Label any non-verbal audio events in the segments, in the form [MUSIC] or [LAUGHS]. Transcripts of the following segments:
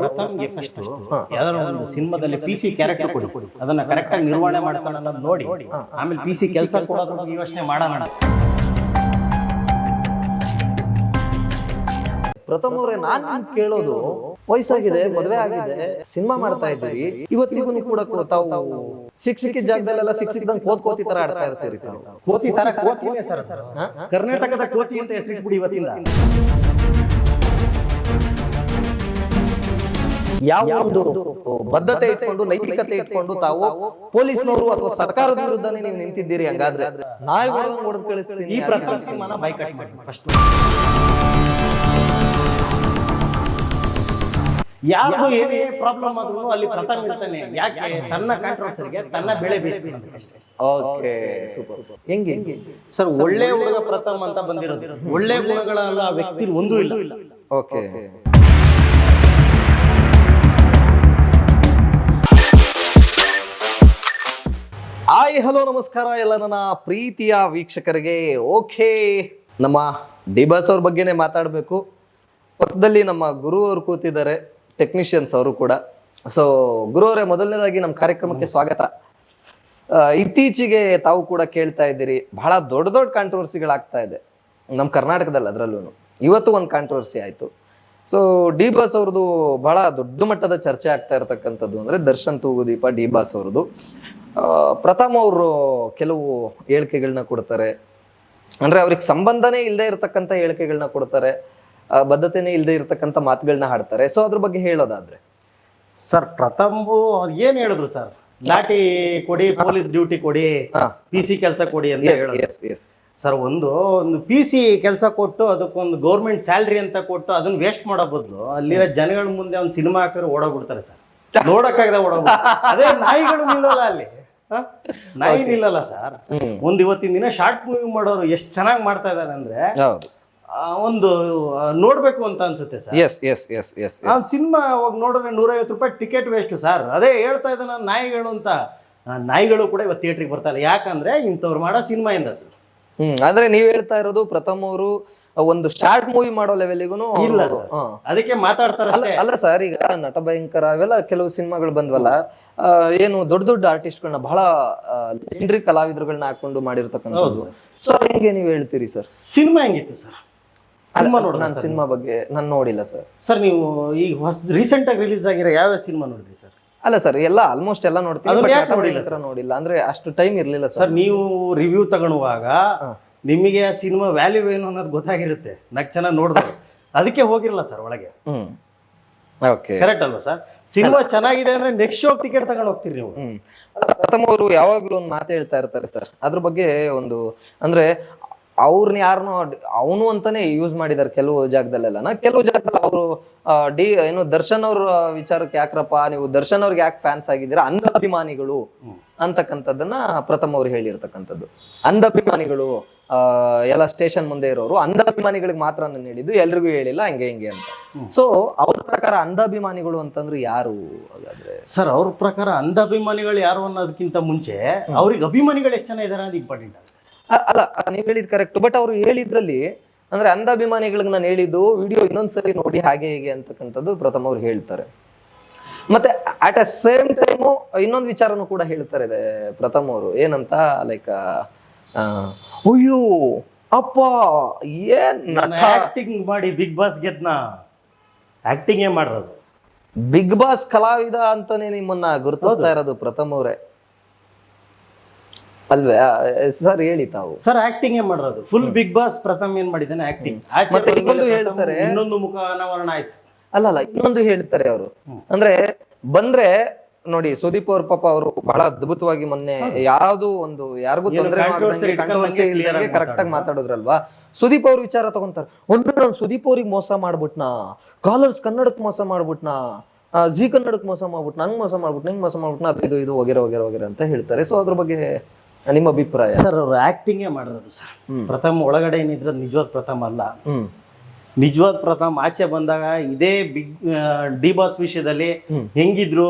ಪ್ರಥಮ್ಗೆ first ಯಾವ್ದಾದ್ರು ಒಂದು ಸಿನಿಮಾದಲ್ಲಿ ಪಿ ಸಿ ಕ್ಯಾರೆಕ್ಟರ್ ಕೊಡಿ. ಅದನ್ನ ಕರೆಕ್ಟ್ ಆಗಿ ನಿರ್ವಹಣೆ ಮಾಡ್ತಾನೆ ಅನ್ನೋದು ನೋಡಿ. ಆಮೇಲೆ ಪಿ ಸಿ ಕೆಲಸ ಕೊಡೋದ್ರ ಬಗ್ಗೆ ಯೋಚನೆ ಮಾಡೋಣ. ಪ್ರಥಮ ಅವರೇ ನಾನ್ ನಿಮ್ಗ್ ಕೇಳೋದು ವಯಸ್ಸಾಗಿದೆ ಮದುವೆ ಆಗಿದೆ ಸಿನಿಮಾ ಮಾಡ್ತಾ ಇದ್ದೀವಿ ಇವತ್ತಿಗೂ ಕೂಡ ತಾವು ಸಿಕ್ ಸಿಕ್ಕಿದ ಜಾಗದಲ್ಲೆಲ್ಲ ಸಿಕ್ ಸಿಕ್ದಂಗ್ ಕೋತ್ ಕೋತಿ ತರ ಆಡ್ತಾ ಇರ್ತೀರಿ ತಾವು. ಕೋತಿ ತರ ಕೋತಿ ಸರ್ ಕರ್ನಾಟಕದ ಕೋತಿ ಅಂತ ಹೆಸರಿಟ್ಬಿಡಿ ಇವತ್ತಿಂದ. ಯಾವ ಒಂದು ಬದ್ಧತೆ ಇಟ್ಕೊಂಡು ನೈತಿಕತೆ ಇಟ್ಕೊಂಡು ತಾವು ಪೊಲೀಸ್ನವರು ಅಥವಾ ಸರ್ಕಾರದ ವಿರುದ್ಧನೇ ನೀವು ನಿಂತಿದ್ದೀರಿ ಹಂಗಾದ್ರೆ ನಾಯಿ ಹೊಡೆದಂಗ್ ಹೊಡೆದು ಕಳಿಸ್ತೀನಿ. ಈ ಪ್ರಥಮ ಸಿನಿಮಾನ ಬೈಕಟ್ ಮಾಡಿ ಫಸ್ಟ್ ಯಾವ್ದು ಏನೇ ಪ್ರಾಬ್ಲಮ್ ಆದ್ರೂ ಅಲ್ಲಿ ಪ್ರಥಮ ಇರ್ತಾನೆ. ಯಾಕೆ? ತನ್ನ ಕಾಂಟ್ರವರ್ಸರಿಗೆ ತನ್ನ ಬೆಳೆ ಬೇಯಿಸ್ಕೊಂಡು ಅಷ್ಟೇ. ಓಕೆ ಸೂಪರ್ ಹೆಂಗೆ? ಸರ್ ಒಳ್ಳೆ ಹುಡುಗ ಪ್ರಥಮ್ ಅಂತ ಬಂದಿರೋದು. ಒಳ್ಳೆ ಗುಣಗಳ ವ್ಯಕ್ತಿ ಒಂದೂ ಇಲ್ಲ. ಓಕೆ ಹಾಯ್ ಹಲೋ ನಮಸ್ಕಾರ ಎಲ್ಲ ನನ್ನ ಪ್ರೀತಿಯ ವೀಕ್ಷಕರಿಗೆ. ಓಕೆ ನಮ್ಮ ಡಿಬಾಸ್ ಅವ್ರ ಬಗ್ಗೆನೇ ಮಾತಾಡಬೇಕು. ಪಕ್ಕದಲ್ಲಿ ನಮ್ಮ ಗುರು ಅವರು ಕೂತಿದ್ದಾರೆ ಟೆಕ್ನಿಷಿಯನ್ಸ್ ಅವರು ಕೂಡ. ಸೊ ಗುರು ಅವರೇ ಮೊದಲನೇದಾಗಿ ನಮ್ಮ ಕಾರ್ಯಕ್ರಮಕ್ಕೆ ಸ್ವಾಗತ. ಇತ್ತೀಚೆಗೆ ತಾವು ಕೂಡ ಕೇಳ್ತಾ ಇದ್ದೀರಿ ಬಹಳ ದೊಡ್ಡ ದೊಡ್ಡ ಕಾಂಟ್ರವರ್ಸಿಗಳಾಗ್ತಾ ಇದೆ. ನಮ್ಮ ಕರ್ನಾಟಕದಲ್ಲಿ ಅದರಲ್ಲೂ ಇವತ್ತು ಒಂದು ಕಾಂಟ್ರವರ್ಸಿ ಆಯಿತು. ಸೊ ಡಿ ಬಾಸ್ ಅವ್ರದ್ದು ಬಹಳ ದೊಡ್ಡ ಮಟ್ಟದ ಚರ್ಚೆ ಆಗ್ತಾ ಇರತಕ್ಕಂಥದ್ದು ಅಂದ್ರೆ ದರ್ಶನ್ ತೂಗುದೀಪ ಡಿ ಬಾಸ್ ಅವ್ರದ್ದು. ಪ್ರಥಮ್ ಅವರು ಕೆಲವು ಹೇಳಿಕೆಗಳನ್ನ ಕೊಡ್ತಾರೆ. ಅಂದ್ರೆ ಅವ್ರಿಗೆ ಸಂಬಂಧನೇ ಇಲ್ಲದೆ ಇರತಕ್ಕಂಥ ಹೇಳಿಕೆಗಳನ್ನ ಕೊಡ್ತಾರೆ. ಬದ್ಧತೆನೇ ಇಲ್ಲದೆ ಇರತಕ್ಕಂಥ ಮಾತುಗಳನ್ನ ಹಾಡ್ತಾರೆ. ಸೊ ಅದ್ರ ಬಗ್ಗೆ ಹೇಳೋದಾದ್ರೆ. ಸರ್ ಪ್ರಥಮು ಅವ್ರು ಏನ್ ಹೇಳಿದ್ರು ಸರ್? ಲಾಟಿ ಕೊಡಿ ಪೊಲೀಸ್ ಡ್ಯೂಟಿ ಕೊಡಿ ಪಿ ಸಿ ಕೆಲಸ ಕೊಡಿ ಅಂತ ಹೇಳಿದ್ರು. ಸರ್ ಒಂದು ಒಂದು ಪಿ ಸಿ ಕೆಲಸ ಕೊಟ್ಟು ಅದಕ್ಕೊಂದು ಗೌರ್ಮೆಂಟ್ ಸ್ಯಾಲ್ರಿ ಅಂತ ಕೊಟ್ಟು ಅದನ್ನ ವೇಸ್ಟ್ ಮಾಡೋ ಬದಲು ಅಲ್ಲಿರೋ ಜನಗಳ ಮುಂದೆ ಒಂದು ಸಿನಿಮಾ ಹಾಕಿದ್ರೆ ಓಡೋಗ್ಬಿಡ್ತಾರೆ ಸರ್. ನೋಡಕ್ಕಾಗದ ಓಡೋಗ್ಬಿಡ್ತಾರೆ. ಅದೇ ನಾಯಿಗಳು ನಿಲ್ಲಲ್ಲ ಅಲ್ಲಿ. ಹ? ಇಲ್ಲಲ್ಲ ಸರ್. ಒಂದ್ ಇವತ್ತಿನ ದಿನ ಶಾರ್ಟ್ ಮೂವಿ ಮಾಡೋರು ಎಷ್ಟು ಚೆನ್ನಾಗಿ ಮಾಡ್ತಾ ಇದ್ದಾರೆ ಅಂದ್ರೆ ಒಂದು ನೋಡ್ಬೇಕು ಅಂತ ಅನ್ಸುತ್ತೆ sir. S S S S ಆ ಸಿನಿಮಾ ಹೋಗಿ ನೋಡಿದ್ರೆ ನೂರೈವತ್ತು ರೂಪಾಯಿ ಟಿಕೆಟ್ ವೇಸ್ಟ್ ಸರ್. ಅದೇ ಹೇಳ್ತಾ ಇದ್ದ ನಾನು ನಾಯಿಗಳು ಅಂತ. ನಾಯಿಗಳು ಕೂಡ ಇವತ್ತು ಥಿಯೇಟ್ರಿಗೆ ಬರ್ತಾ ಇಲ್ಲ. ಯಾಕಂದ್ರೆ ಇಂಥವ್ರು ಮಾಡೋ ಸಿನಿಮಾ ಇಂದ ಸರ್. ಹ್ಮ್ ಅಂದ್ರೆ ನೀವ್ ಹೇಳ್ತಾ ಇರೋದು ಪ್ರಥಮ್ ಅವರು ಒಂದು ಶಾರ್ಟ್ ಮೂವಿ ಮಾಡೋ ಲೆವೆಲ್ಗೂ ಇಲ್ಲ ಅದಕ್ಕೆ ಮಾತಾಡ್ತಾರೆ ಅಲ್ಲ ಸರ್ ಈಗ ನಟ ಭಯಂಕರ ಅವೆಲ್ಲ ಕೆಲವು ಸಿನಿಮಾಗಳು ಬಂದ್ವಲ್ಲ ಏನು ದೊಡ್ಡ ದೊಡ್ಡ ಆರ್ಟಿಸ್ಟ್ಗಳನ್ನ ಬಹಳ ಲೆಜೆಂಡ್ರಿ ಕಲಾವಿದರುಗಳನ್ನ ಹಾಕೊಂಡು ಮಾಡಿರ್ತಕ್ಕಂಥದ್ದು. ಸೊ ಹೆಂಗೆ ನೀವು ಹೇಳ್ತೀರಿ ಸರ್? ಸಿನಿಮಾ ಹೆಂಗಿತ್ತು ಸರ್? ಸಿನಿಮಾ ನೋಡಿ ನಾನು ಸಿನಿಮಾ ಬಗ್ಗೆ ನಾನು ನೋಡಿಲ್ಲ ಸರ್. ಸರ್ ನೀವು ಈಗ ಹೊಸ ರೀಸೆಂಟ್ ಆಗಿ ರಿಲೀಸ್ ಆಗಿರೋ ಯಾವ ಸಿನಿಮಾ ನೋಡಿದ್ರಿ ಸರ್? ಅಲ್ಲ ಸರ್ ಎಲ್ಲ ಆಲ್ಮೋಸ್ಟ್ ಎಲ್ಲ ನೋಡ್ತೀನಿ ನೋಡಿಲ್ಲ ಅಂದ್ರೆ ಅಷ್ಟು ಟೈಮ್ ಇರ್ಲಿಲ್ಲ ಸರ್. ನೀವು ರಿವ್ಯೂ ತಗೊಳ್ಳುವಾಗ ನಿಮಗೆ ಆ ಸಿನಿಮಾ ವ್ಯಾಲ್ಯೂ ಏನು ಅನ್ನೋದು ಗೊತ್ತಾಗಿರುತ್ತೆ. ನಾಲ್ಕು ಚೆನ್ನಾಗಿ ನೋಡಿದ್ರು ಅದಕ್ಕೆ ಹೋಗಿರಲ್ಲ ಸರ್ ಒಳಗೆ. ಓಕೆ ಕರೆಕ್ಟ್ ಅಲ್ವಾ ಸರ್ ಸಿನಿಮಾ ಚೆನ್ನಾಗಿದೆ ಅಂದ್ರೆ ನೆಕ್ಸ್ಟ್ ಶೋ ಟಿಕೆಟ್ ತಗೊಂಡು ಹೋಗ್ತೀರಿ ನೀವು. ಪ್ರಥಮ ಅವರು ಯಾವಾಗ್ಲೂ ಒಂದು ಮಾತು ಹೇಳ್ತಾ ಇರ್ತಾರೆ ಸರ್ ಅದ್ರ ಬಗ್ಗೆ ಒಂದು ಅಂದ್ರೆ ಅವ್ರನ್ನ ಯಾರನ್ನೋ ಅವನು ಅಂತಾನೆ ಯೂಸ್ ಮಾಡಿದ್ದಾರೆ ಕೆಲವು ಜಾಗದಲ್ಲೆಲ್ಲ ಕೆಲವು ಜಾಗದಲ್ಲಿ ಅವರು ಡಿ ಏನು ದರ್ಶನ್ ಅವ್ರ ವಿಚಾರಕ್ಕೆ ಯಾಕ್ರಪ್ಪ? ನೀವು ದರ್ಶನ್ ಅವ್ರಿಗೆ ಯಾಕೆ ಫ್ಯಾನ್ಸ್ ಆಗಿದ್ದೀರಾ? ಅಂಧ ಅಭಿಮಾನಿಗಳು. ಅಂತಕ್ಕಂಥದ್ದನ್ನ ಪ್ರಥಮ ಅವ್ರು ಹೇಳಿರ್ತಕ್ಕಂಥದ್ದು. ಅಂಧಾಭಿಮಾನಿಗಳು ಆ, ಎಲ್ಲ ಸ್ಟೇಷನ್ ಮುಂದೆ ಇರೋರು ಅಂಧಾಭಿಮಾನಿಗಳಿಗೆ ಮಾತ್ರ ನಾನು ಹೇಳಿದ್ದು ಎಲ್ರಿಗೂ ಹೇಳಿಲ್ಲ ಹಂಗೆ ಹಿಂಗೆ ಅಂತ. ಸೊ ಅವ್ರ ಪ್ರಕಾರ ಅಂಧಾಭಿಮಾನಿಗಳು ಅಂತಂದ್ರೆ ಯಾರು ಹಾಗಾದ್ರೆ? ಸರ್ ಅವ್ರ ಪ್ರಕಾರ ಅಂಧಾಭಿಮಾನಿಗಳು ಯಾರು ಅನ್ನೋದಕ್ಕಿಂತ ಮುಂಚೆ ಅವ್ರಿಗೆ ಅಭಿಮಾನಿಗಳು ಎಷ್ಟು ಜನ ಇದಾರೆ ಅದು ಇಂಪಾರ್ಟೆಂಟ್ ಅಲ್ಲ ನೀವು ಹೇಳಿದ್ ಕರೆಕ್ಟ್ ಬಟ್ ಅವ್ರು ಹೇಳಿದ್ರಲ್ಲಿ ಅಂದ್ರೆ ಅಂಧಾಭಿಮಾನಿಗಳಿಗೆ ನಾನು ಹೇಳಿದ್ದು ವಿಡಿಯೋ ಇನ್ನೊಂದ್ಸರಿ ನೋಡಿ ಹಾಗೆ ಹೀಗೆ ಅಂತಕ್ಕಂಥದ್ದು ಪ್ರಥಮ ಅವ್ರು ಹೇಳ್ತಾರೆ. ಮತ್ತೆ ಅಟ್ ಅ ಸೇಮ್ ಟೈಮು ಇನ್ನೊಂದು ವಿಚಾರನೂ ಕೂಡ ಹೇಳ್ತಾರೆ ಇದೆ ಪ್ರಥಮ ಅವರು. ಏನಂತ? ಲೈಕ್ ಅಯ್ಯೋ ಅಪ್ಪ ಏನ್ ಆಕ್ಟಿಂಗ್ ಮಾಡಿ ಬಿಗ್ ಬಾಸ್ ಗೆದ್ನ. ಆಕ್ಟಿಂಗೇ ಮಾಡಿರೋದು? ಬಿಗ್ ಬಾಸ್ ಕಲಾವಿದ ಅಂತಾನೆ ನಿಮ್ಮನ್ನ ಗುರುತಿಸ್ತಾ ಇರೋದು ಪ್ರಥಮ ಅವರೇ. ಅಲ್ವೇ? ಸರ್ ಹೇಳಿ ತಾವು. ಸರ್ ಆಕ್ಟಿಂಗೇ ಮಾಡಿರೋದು? ಫುಲ್ ಬಿಗ್ ಬಾಸ್ ಪ್ರಥಮ್ ಏನ್ ಮಾಡಿದ್ದಾನೆ ಆಕ್ಟಿಂಗ್ ಮತ್ತೆ ಇನ್ನೊಂದು ಹೇಳ್ತಾರೆ. ಇನ್ನೊಂದು ಮುಖ ಅನಾವರಣ ಆಯ್ತು. ಅಲ್ಲ ಅಲ್ಲ ಇನ್ನೊಂದು ಹೇಳ್ತಾರೆ ಅವರು. ಅಂದ್ರೆ ಬಂದ್ರೆ ನೋಡಿ ಸುದೀಪ್ ಅವ್ರ ಪಾಪ ಅವರು ಬಹಳ ಅದ್ಭುತವಾಗಿ ಮೊನ್ನೆ ಯಾವ್ದು ಒಂದು ಯಾರಿಗೂ ತೊಂದರೆ ಕಂಟ್ರವರ್ಸಿ ಆಗಿ ಕರೆಕ್ಟ್ ಆಗಿ ಮಾತಾಡೋದ್ರಲ್ವಾ? ಸುದೀಪ್ ಅವ್ರ ವಿಚಾರ ತಗೊಂತಾರೆ. ಒಂದು ನಾನು ಸುದೀಪ್ ಅವ್ರಿಗೆ ಮೋಸ ಮಾಡ್ಬಿಟ್ನಾ? ಕಾಲರ್ಸ್ ಕನ್ನಡಕ್ ಮೋಸ ಮಾಡ್ಬಿಟ್ನಾ? ಜಿ ಕನ್ನಡಕ್ ಮೋಸ ಮಾಡ್ಬಿಟ್ನ? ಹಂಗ್ ಮೋಸ ಮಾಡ್ಬಿಟ್ನ? ಹಿಂಗ್ ಮೋಸ ಮಾಡ್ಬಿಟ್ನ? ಅದು ಇದು ಇದು ವಗೇರೆ ವಗೇರೆ ವಗೇರೆ ಅಂತ ಹೇಳ್ತಾರೆ. ಸೊ ಅದ್ರ ಬಗ್ಗೆ ನಿಮ್ಮ ಅಭಿಪ್ರಾಯ? ಸರ್ ಅವ್ರು ಆಕ್ಟಿಂಗೇ ಮಾಡಿರೋದು ಸರ್. ಪ್ರಥಮ ಒಳಗಡೆ ಏನಿದ್ರೆ ನಿಜವಾದ ಪ್ರಥಮ ಅಲ್ಲ. ಹ್ಮ್. ನಿಜವಾದ ಪ್ರಥಮ್ ಆಚೆ ಬಂದಾಗ ಇದೇ ಬಿಗ್ ಡಿ ಬಾಸ್ ವಿಷಯದಲ್ಲಿ ಹೆಂಗಿದ್ರು?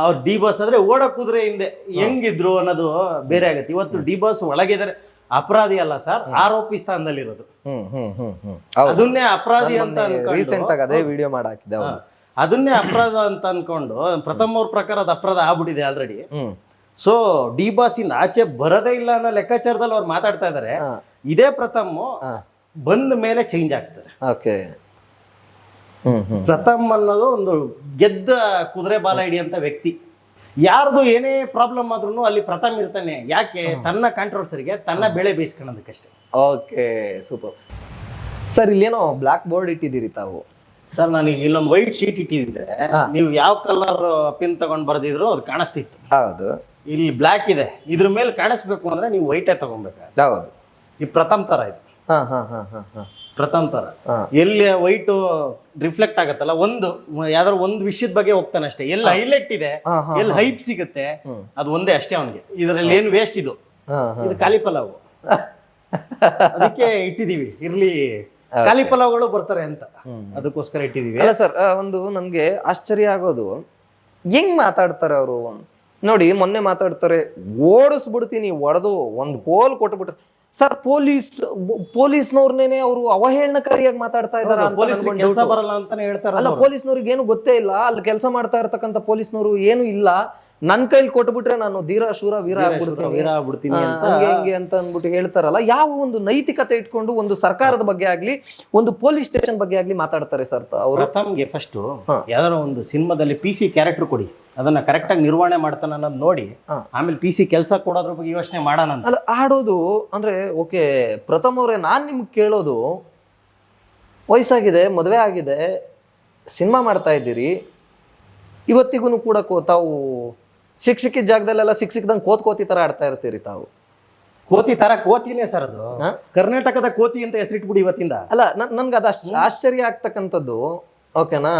ಅವ್ರು ಡಿ ಬಾಸ್ ಅಂದ್ರೆ ಓಡ ಕುದುರೆ ಹಿಂದೆ ಹೆಂಗಿದ್ರು ಅನ್ನೋದು ಬೇರೆ ಆಗತ್ತೆ. ಇವತ್ತು ಡಿ ಬಾಸ್ ಒಳಗಿದ್ರೆ ಅಪರಾಧಿ ಅಲ್ಲ ಸರ್. ಆರೋಪಿ ಸ್ಥಾನದಲ್ಲಿರೋದು. ಅದನ್ನೇ ಅಪರಾಧಿ ಅಂತ ರೀಸೆಂಟ್ ಆಗಿ ಅದೇ ವಿಡಿಯೋ ಮಾಡಿ ಹಾಕಿದ್ದೆ ಅದನ್ನೇ ಅಪರಾಧ ಅಂತ ಅನ್ಕೊಂಡು ಪ್ರಥಮ ಅವ್ರ ಪ್ರಕಾರ ಅದು ಅಪರಾಧ ಆಗ್ಬಿಟ್ಟಿದೆ ಆಲ್ರೆಡಿ ಸೊ ಡಿ ಬಾಸಿಂದ ಆಚೆ ಬರದೇ ಇಲ್ಲ ಅನ್ನೋ ಲೆಕ್ಕಾಚಾರದಲ್ಲಿ ಅವ್ರು ಮಾತಾಡ್ತಾ ಇದ್ದಾರೆ ಹಾ. ಇದೇ ಪ್ರಥಮ್. ಬಂದ ಮೇಲೆ ಚೇಂಜ್ ಆಗ್ತಾರೆ. ಓಕೆ. ಪ್ರಥಮ್ ಅನ್ನೋದು ಒಂದು ಗೆದ್ದ ಕುದುರೆ ಬಾಲ ಹಿಡಿಯಂತ ವ್ಯಕ್ತಿ. ಯಾರ್ದು ಏನೇ ಪ್ರಾಬ್ಲಮ್ ಆದ್ರೂ ಅಲ್ಲಿ ಪ್ರಥಮ್ ಇರ್ತಾನೆ. ಯಾಕೆ? ತನ್ನ ಕಾಂಟ್ರವರ್ಸರಿಗೆ ತನ್ನ ಬೆಳೆ ಬೇಯಿಸ್ಕೊಳ್ಳೋದಕ್ಕಷ್ಟೇ. ಓಕೆ ಸೂಪರ್ ಸರ್ ಇಲ್ಲೇನೋ ಬ್ಲಾಕ್ ಬೋರ್ಡ್ ಇಟ್ಟಿದ್ದೀರಿ ತಾವು? ಸರ್ ನನಗೆ ಇಲ್ಲೊಂದು ವೈಟ್ ಶೀಟ್ ಇಟ್ಟಿದ್ರೆ ನೀವು ಯಾವ ಕಲರ್ ಪಿನ್ ತಗೊಂಡ್ ಬರ್ದಿದ್ರು ಅದು ಕಾಣಿಸ್ತಿತ್ತು. ಹೌದು. ಇಲ್ಲಿ ಬ್ಲ್ಯಾಕ್ ಇದೆ. ಇದ್ರ ಮೇಲೆ ಕಾಣಿಸ್ಬೇಕು ಅಂದ್ರೆ ನೀವು ವೈಟೇ ತಗೊಬೇಕು ಹೌದು. ಈ ಪ್ರಥಮ್ ತರ ಇದು. ಹಾ ಹಾ ಹಾ ಹಾ ಹಾ. ಪ್ರಥಮ್ ತರ ಎಲ್ಲಿ ವೈಟ್ ರಿಫ್ಲೆಕ್ಟ್ ಆಗತ್ತಲ್ಲ ಒಂದು ಯಾವ್ದಾದ್ರು ಒಂದು ವಿಷಯದ ಬಗ್ಗೆ ಹೋಗ್ತಾನೆ ಅಷ್ಟೇ. ಎಲ್ಲಿ ಹೈಲೈಟ್ ಇದೆ ಎಲ್ಲಿ ಹೈಪ್ ಸಿಗುತ್ತೆ ಅದು ಒಂದೇ ಅಷ್ಟೇ ಅವನಿಗೆ. ಇದರಲ್ಲಿ ಏನು ವೇಸ್ಟ್ ಇದು? ಇದು ಖಾಲಿ ಪಲಾವ್. ಅದಕ್ಕೆ ಇಟ್ಟಿದೀವಿ. ಇರ್ಲಿ ಖಾಲಿ ಪಲಾವ್ಗಳು ಬರ್ತಾರೆ ಅಂತ. ಅದಕ್ಕೋಸ್ಕರ ಇಟ್ಟಿದೀವಿ. ಅಲ್ಲ ಸರ್ ಒಂದು ನಮ್ಗೆ ಆಶ್ಚರ್ಯ ಆಗೋದು ಹೆಂಗ್ ಮಾತಾಡ್ತಾರೆ ಅವರು? ನೋಡಿ ಮೊನ್ನೆ ಮಾತಾಡ್ತಾರೆ ಓಡಿಸ್ಬಿಡ್ತೀನಿ ಒಡೆದು ಒಂದು ಗೋಲ್ ಕೊಟ್ಬಿಟ್ರೆ. ಸರ್ ಪೊಲೀಸ್ ಪೊಲೀಸ್ನವ್ರನ್ನೇ ಅವರು ಅವಹೇಳನಕಾರಿಯಾಗಿ ಮಾತಾಡ್ತಾ ಇದ್ದಾರೆ ಪೊಲೀಸ್ ಕೆಲಸ ಬರಲ್ಲ ಅಂತಾನೆ ಹೇಳ್ತಾರೆ ಅಲ್ಲ ಪೊಲೀಸ್ನವ್ರಿಗೆ ಏನು ಗೊತ್ತೇ ಇಲ್ಲ. ಅಲ್ಲಿ ಕೆಲಸ ಮಾಡ್ತಾ ಇರ್ತಕ್ಕಂಥ ಪೊಲೀಸ್ನವರು ಏನು ಇಲ್ಲ. ನನ್ ಕೈಲಿ ಕೊಟ್ಬಿಟ್ರೆ ನಾನು ಧೀರ ಶೂರ ವೀರ ಆಗ್ಬಿಡ್ತೀನಿ. ವೀರ ಆಗ್ಬಿಡ್ತೀನಿ ಹಂಗೆ ಹಿಂಗೆ ಅಂತ ಅಂದ್ಬಿಟ್ಟು ಹೇಳ್ತಾರಲ್ಲ ಯಾವ ಒಂದು ನೈತಿಕತೆ ಇಟ್ಕೊಂಡು ಒಂದು ಸರ್ಕಾರದ ಬಗ್ಗೆ ಆಗ್ಲಿ ಒಂದು ಪೊಲೀಸ್ ಸ್ಟೇಷನ್ ಬಗ್ಗೆ ಆಗ್ಲಿ ಮಾತಾಡ್ತಾರೆ ಸರ್ ಅವರು. ತಮ್ಗೆ ಫಸ್ಟ್ ಯಾವ್ದಾರ ಒಂದು ಸಿನಿಮಾದಲ್ಲಿ ಪಿ ಸಿ ಕ್ಯಾರೆಕ್ಟರ್ ಕೊಡಿ. ಅದನ್ನ ಕರೆಕ್ಟ್ ಆಗಿ ನಿರ್ವಹಣೆ ಮಾಡ್ತಾನ ಅನ್ನೋದು ನೋಡಿ. ಆಮೇಲೆ ಪಿ ಸಿ ಕೆಲಸ ಕೊಡೋದ್ರ ಬಗ್ಗೆ ಯೋಚನೆ ಮಾಡೋಣ ಅಂತ. ಅಲ್ಲ ಆಡೋದು ಅಂದ್ರೆ ಓಕೆ ಪ್ರಥಮ್ ಅವರೇ ನಾನ್ ನಿಮ್ಗೆ ಕೇಳೋದು ವಯಸ್ಸಾಗಿದೆ ಮದುವೆ ಆಗಿದೆ ಸಿನಿಮಾ ಮಾಡ್ತಾ ಇದ್ದೀರಿ ಇವತ್ತಿಗೂ ಕೂಡ ತಾವು ಸಿಕ್ ಸಿಕ್ಕಿದ ಜಾಗದಲ್ಲೆಲ್ಲ ಸಿಕ್ ಸಿಕ್ದಂಗೆ ಕೋತ್ ಕೋತಿ ತರ ಆಡ್ತಾ ಇರ್ತೀರಿ ತಾವು. ಕೋತಿ ತರ ಕೋತಿನೇ ಸರ್ ಅದು. ಹಾ? ಕರ್ನಾಟಕದ ಕೋತಿ ಅಂತ ಹೆಸರಿಟ್ಬಿಡಿ ಇವತ್ತಿಂದ. ಅಲ್ಲ ನನ್ ನನ್ಗೆ ಅದು ಅಷ್ಟು ಆಶ್ಚರ್ಯ ಆಗ್ತಕ್ಕಂಥದ್ದು ಓಕೆನಾ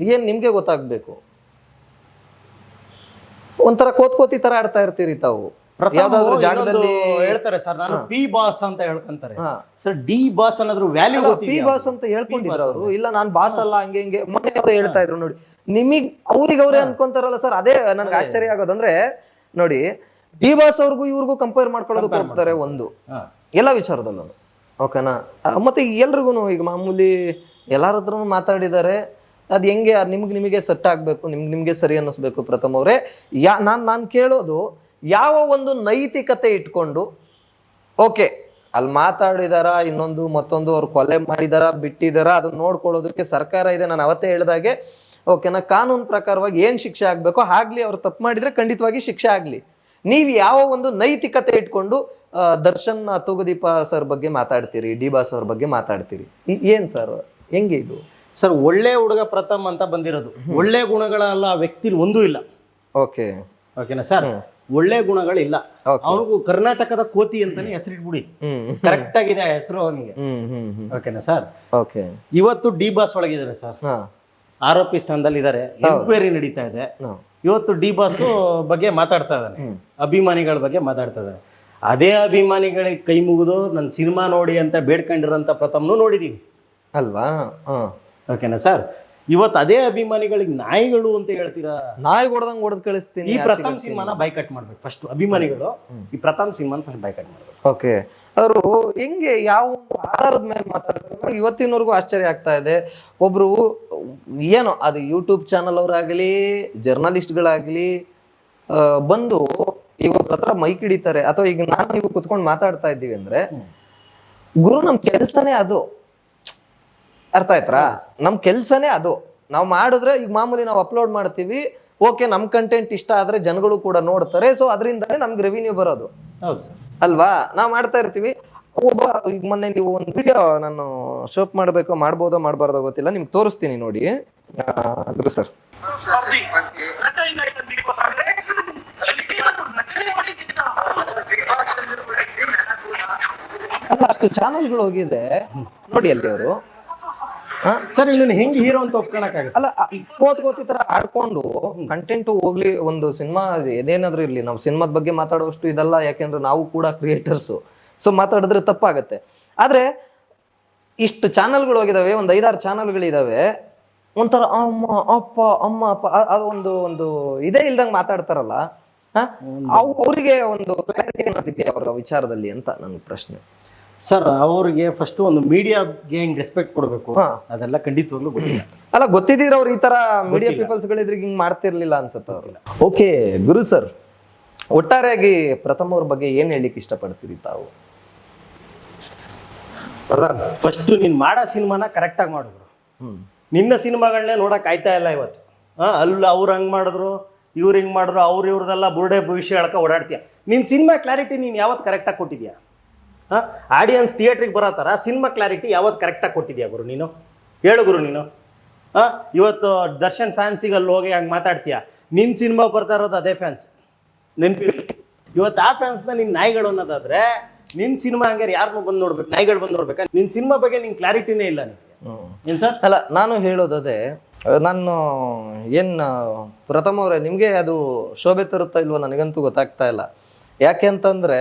ಏನು ನಿಮ್ಗೆ ಗೊತ್ತಾಗ್ಬೇಕು? ಒಂಥರ ಕೋತ್ ಕೋತಿ ತರ ಆಡ್ತಾ ಇರ್ತೀರಿ ತಾವು. ಯಾವ್ದಾದ್ರು ಇನ್ನೊಂದು ಜಾಗದಲ್ಲಿ ಹೇಳ್ತಾರೆ ಸರ್ ನಾನು ಪಿ ಬಾಸ್ ಅಂತ ಹೇಳ್ಕೊಂತಾರೆ. ಸರ್ ಡಿ ಬಾಸ್ ಅನ್ನೋದ್ರ ವ್ಯಾಲ್ಯೂ ಪಿ ಬಾಸ್ ಅಂತ ಹೇಳ್ಕೊಂಡಿದ್ರು ಅವರು. ಇಲ್ಲ ನಾನ್ ಬಾಸ್ ಅಲ್ಲ ಹಂಗೆ ಹಿಂಗೆ ಮೊನ್ನೆ ಹೇಳ್ತಾ ಇದ್ರು ನೋಡಿ. ನಿಮಗ್ ಅವ್ರಿಗೆ ಅವ್ರೇ ಅನ್ಕೊಂತಾರಲ್ಲ ಸರ್ ಅದೇ ನನ್ಗೆ ಆಶ್ಚರ್ಯ ಆಗೋದಂದ್ರೆ ನೋಡಿ ಡಿ ಬಾಸ್ ಅವ್ರಿಗೂ ಇವ್ರಿಗೂ ಕಂಪೇರ್ ಮಾಡ್ಕೊಳ್ಳೋದಕ್ಕೆ ಹೋಗ್ತಾರೆ ಒಂದು. ಎಲ್ಲ ವಿಚಾರದಲ್ಲೂ. ಓಕೆನಾ ಮತ್ತೆ ಎಲ್ರಿಗೂ ಈಗ ಮಾಮೂಲಿ ಎಲ್ಲಾರ ಹತ್ರನೂ ಮಾತಾಡಿದ್ದಾರೆ ಅದು ಹೆಂಗೆ ನಿಮ್ಗೆ ನಿಮಗೆ ಸೆಟ್ ಆಗಬೇಕು ನಿಮ್ಗೆ ನಿಮಗೆ ಸರಿ ಅನ್ನಿಸ್ಬೇಕು ಪ್ರಥಮ ಅವರೇ. ಯಾ ನಾನು ನಾನು ಕೇಳೋದು ಯಾವ ಒಂದು ನೈತಿಕತೆ ಇಟ್ಕೊಂಡು ಓಕೆ ಅಲ್ಲಿ ಮಾತಾಡಿದಾರ ಇನ್ನೊಂದು ಮತ್ತೊಂದು ಅವ್ರು ಕೊಲೆ ಮಾಡಿದಾರ ಬಿಟ್ಟಿದಾರ ಅದನ್ನ ನೋಡ್ಕೊಳ್ಳೋದಕ್ಕೆ ಸರ್ಕಾರ ಇದೆ. ನಾನು ಅವತ್ತೇ ಹೇಳಿದಾಗೆ ಓಕೆನಾ ಕಾನೂನು ಪ್ರಕಾರವಾಗಿ ಏನು ಶಿಕ್ಷೆ ಆಗಬೇಕೋ ಆಗ್ಲಿ ಅವ್ರು ತಪ್ಪು ಮಾಡಿದ್ರೆ ಖಂಡಿತವಾಗಿ ಶಿಕ್ಷೆ ಆಗಲಿ. ನೀವು ಯಾವ ಒಂದು ನೈತಿಕತೆ ಇಟ್ಕೊಂಡು ದರ್ಶನ್ ತೂಗುದೀಪ ಸರ್ ಬಗ್ಗೆ ಮಾತಾಡ್ತೀರಿ ಡಿ ಬಾಸ್ ಅವ್ರ ಬಗ್ಗೆ ಮಾತಾಡ್ತೀರಿ? ಏನು ಸರ್ ಹೆಂಗೆ ಇದು? ಸರ್ ಒಳ್ಳೆ ಹುಡುಗ ಪ್ರಥಮ್ ಅಂತ ಬಂದಿರೋದು. ಒಳ್ಳೆ ಗುಣಗಳೆಲ್ಲ ವ್ಯಕ್ತಿಲಿ ಒಂದೂ ಇಲ್ಲ. ಓಕೆ. ಓಕೆನಾ ಸರ್? ಒಳ್ಳೆ ಗುಣಗಳಿಲ್ಲ. ಇಲ್ಲ ಅವನಿಗೂ ಕರ್ನಾಟಕದ ಕೋತಿ ಅಂತಾನೆ ಹೆಸರಿಟ್ಬಿಡಿ. ಕರೆಕ್ಟ್ ಆಗಿದೆ ಆ ಹೆಸರು ಅವನಿಗೆ. ಓಕೆನಾ ಸರ್ ಓಕೆ ಇವತ್ತು ಡಿ ಬಾಸ್ ಒಳಗಿದ್ದಾರೆ ಸರ್ ಆರೋಪಿ ಸ್ಥಾನದಲ್ಲಿ ಇದ್ದಾರೆ ಎನ್ಕ್ವೈರಿ ನಡೀತಾ ಇದೆ. ಇವತ್ತು ಡಿ ಬಾಸ್ ಬಗ್ಗೆ ಮಾತಾಡ್ತಾ ಇದ್ದಾನೆ ಅಭಿಮಾನಿಗಳ ಬಗ್ಗೆ ಮಾತಾಡ್ತಾ ಇದ್ದಾರೆ ಅದೇ ಅಭಿಮಾನಿಗಳಿಗೆ ಕೈ ಮುಗಿದು ನನ್ನ ಸಿನಿಮಾ ನೋಡಿ ಅಂತ ಬೇಡ್ಕೊಂಡಿರೋಂಥ ಪ್ರಥಮನು ನೋಡಿದೀವಿ. ಅಲ್ವಾ? ಹಾ. ಓಕೆನಾ ಸರ್ ಇವತ್ತು ಅದೇ ಅಭಿಮಾನಿಗಳಿಗೆ ನಾಯಿಗಳು ಅಂತ ಹೇಳ್ತೀರಾ? ನಾಯಿ ಹೊಡೆದಂಗ್ ಹೊಡೆದ್ ಕಳಿಸ್ತೀನಿ ಈ ಪ್ರಥಮ್ ಸಿನಿಮಾನ ಬೈಕಟ್ ಮಾಡ್ಬೇಕು. ಫಸ್ಟ್ ಅಭಿಮಾನಿಗಳು ಈ ಪ್ರಥಮ್ ಸಿನಿಮಾನ ಫಸ್ಟ್ ಬೈಕಟ್ ಮಾಡ್ಬೇಕು. ಓಕೆ. ಅವರು ಹೆಂಗೆ ಯಾವ ಆಧಾರದ ಮೇಲೆ ಮಾತಾಡ್ತಾರೆ ಇವತ್ತಿನವರೆಗೂ ಆಶ್ಚರ್ಯ ಆಗ್ತಾ ಇದೆ. ಒಬ್ರು ಏನು ಅದು ಯೂಟ್ಯೂಬ್ ಚಾನಲ್ ಅವರಾಗಲಿ ಜರ್ನಲಿಸ್ಟ್ಗಳಾಗಲಿ ಬಂದು ಇವತ್ತು ಹತ್ರ ಮೈಕ್ ಹಿಡಿತಾರೆ. ಅಥವಾ ಈಗ ನಾನು ನೀವು ಕುತ್ಕೊಂಡು ಮಾತಾಡ್ತಾ ಇದ್ದೀವಿ ಅಂದ್ರೆ ಗುರು ನಮ್ ಕೆಲ್ಸನೇ ಅದು. ಅರ್ಥ ಆಯ್ತಾ ನಮ್ ಕೆಲ್ಸನೇ ಅದು. ನಾವು ಮಾಡಿದ್ರೆ ಈಗ ಮಾಮೂಲಿ ನಾವು ಅಪ್ಲೋಡ್ ಮಾಡ್ತೀವಿ ಓಕೆ ನಮ್ ಕಂಟೆಂಟ್ ಇಷ್ಟ ಆದ್ರೆ ಜನಗಳು ಕೂಡ ನೋಡ್ತಾರೆ ಸೊ ಅದರಿಂದನೇ ನಮ್ಗೆ ರೆವಿನ್ಯೂ ಬರೋದು. ಅಲ್ವಾ? ನಾವು ಮಾಡ್ತಾ ಇರ್ತೀವಿ. ಒಬ್ಬ ಈಗ ಮೊನ್ನೆ ನೀವು ಒಂದು ವಿಡಿಯೋ ನಾನು ಶೋಪ್ ಮಾಡಬೇಕು ಮಾಡ್ಬೋದೋ ಮಾಡಬಾರ್ದೋ ಗೊತ್ತಿಲ್ಲ ನಿಮ್ಗೆ ತೋರಿಸ್ತೀನಿ ನೋಡಿ. ಸರ್. ಅಲ್ಲ ಅಷ್ಟು ಚಾನಲ್ಗಳು ಹೋಗಿದೆ. ನೋಡಿ ಅಲ್ಲಿ ಅವರು. ಸರ್ ಇವನು ಹೆಂಗೆ ಹೀರೋ ಅಂತ ಒಪ್ಕೊಳಕ್ ಅಲ್ಲ ಕೋತ್ ತರ ಆಡ್ಕೊಂಡು ಕಂಟೆಂಟ್ ಹೋಗ್ಲಿ ಒಂದು ಸಿನಿಮಾ ಏನೇನಾದ್ರೂ ಇರ್ಲಿ. ನಾವು ಸಿನಿಮಾದ ಬಗ್ಗೆ ಮಾತಾಡುವಷ್ಟು ಇದಲ್ಲ ಯಾಕೆಂದ್ರೆ ನಾವು ಕೂಡ ಕ್ರಿಯೇಟರ್ಸ್ ಸೊ ಮಾತಾಡಿದ್ರೆ ತಪ್ಪಾಗತ್ತೆ. ಆದ್ರೆ ಇಷ್ಟು ಚಾನಲ್ಗಳು ಹೋಗಿದಾವೆ ಒಂದು ಐದಾರು ಚಾನಲ್ಗಳಿದಾವೆ ಒಂಥರ ಅಮ್ಮ ಅಪ್ಪ ಅಮ್ಮ ಅಪ್ಪ ಅದು ಒಂದು ಒಂದು ಇದೇ ಇಲ್ದಂಗೆ ಮಾತಾಡ್ತಾರಲ್ಲ ಅವರಿಗೆ ಒಂದು ಕ್ಲಾರಿಟಿ ಅನ್ನೋದಿದೆಯಾ ಅವರ ವಿಚಾರದಲ್ಲಿ ಅಂತ ನನ್ನ ಪ್ರಶ್ನೆ. ಸರ್ ಅವ್ರಿಗೆ ಫಸ್ಟ್ ಒಂದು ಮೀಡಿಯಾಗೆ ಹೆಂಗ್ ರೆಸ್ಪೆಕ್ಟ್ ಕೊಡಬೇಕು. ಹಾ. ಅದೆಲ್ಲ ಖಂಡಿತವಾಗ್ಲೂ ಗೊತ್ತಿಲ್ಲ. ಅಲ್ಲ ಗೊತ್ತಿದ್ದೀರ ಅವ್ರು ಈ ತರ ಮೀಡಿಯಾ ಪೀಪಲ್ಸ್ ಗಳಿದ್ರೆ ಹಿಂಗ್ ಮಾಡ್ತಿರ್ಲಿಲ್ಲ ಅನ್ಸುತ್ತೆ ಅವ್ರು? ಓಕೆ ಗುರು ಸರ್ ಒಟ್ಟಾರೆಯಾಗಿ ಪ್ರಥಮ ಅವ್ರ ಬಗ್ಗೆ ಏನ್ ಹೇಳಿಕ್ ಇಷ್ಟಪಡ್ತೀರಿ ತಾವು? ಫಸ್ಟ್ ನೀನ್ ಮಾಡೋ ಸಿನಿಮಾನ ಕರೆಕ್ಟಾಗಿ ಮಾಡಿದ್ರು ಹ್ಮ್. ನಿನ್ನ ಸಿನಿಮಾಗಳನ್ನೇ ನೋಡಕ್ ಆಯ್ತಾ ಇಲ್ಲ ಇವತ್ತು? ಹಾ ಅಲ್ಲಿ ಅವ್ರು ಹಂಗ್ ಮಾಡಿದ್ರು ಇವ್ರು ಹಿಂಗ್ ಮಾಡಿದ್ರು ಅವ್ರು ಇವ್ರದೆಲ್ಲ ಬುರುಡೆ ಭವಿಷ್ಯ ಹೇಳ್ಕ ಓಡಾಡ್ತೀಯ. ನಿನ್ ಸಿನಿಮಾ ಕ್ಲಾರಿಟಿ ನೀನ್ ಯಾವತ್ತು ಕರೆಕ್ಟಾಗಿ ಕೊಟ್ಟಿದ್ಯಾ? ಹಾ? ಆಡಿಯನ್ಸ್ ಥಿಯೇಟ್ರಿಗೆ ಬರೋ ಥರ ಸಿನಿಮಾ ಕ್ಲಾರಿಟಿ ಯಾವತ್ತು ಕರೆಕ್ಟಾಗಿ ಕೊಟ್ಟಿದ್ಯಾ ಗುರು ನೀನು? ಹೇಳು ಗುರು ನೀನು. ಹಾಂ? ಇವತ್ತು ದರ್ಶನ್ ಫ್ಯಾನ್ಸಿಗೆ ಅಲ್ಲಿ ಹೋಗಿ ಹಂಗೆ ಮಾತಾಡ್ತೀಯಾ? ನಿನ್ನ ಸಿನಿಮಾ ಬರ್ತಾ ಇರೋದು ಅದೇ ಫ್ಯಾನ್ಸ್ ನೆನಪಿ ಇವತ್ತು ಆ ಫ್ಯಾನ್ಸ್ನ ನಿನ್ನ ನಾಯಿಗಳು ಅನ್ನೋದಾದ್ರೆ ನಿನ್ನ ಸಿನಿಮಾ ಹಂಗಾರೆ ಯಾರನ್ನೂ ಬಂದು ನೋಡ್ಬೇಕು ನಾಯಿಗಳು ಬಂದು ನೋಡ್ಬೇಕಾ? ನಿನ್ನ ಸಿನಿಮಾ ಬಗ್ಗೆ ನಿನ್ ಕ್ಲಾರಿಟಿನೇ ಇಲ್ಲ ನಿನಗೆ ಸರ್? ಅಲ್ಲ ನಾನು ಹೇಳೋದದೇ ನಾನು ಏನು ಪ್ರಥಮ ಅವರೇ ನಿಮಗೆ ಅದು ಶೋಭೆ ತರುತ್ತಾ ಇಲ್ವೋ ನನಗಂತೂ ಗೊತ್ತಾಗ್ತಾ ಇಲ್ಲ. ಯಾಕೆ ಅಂತಂದ್ರೆ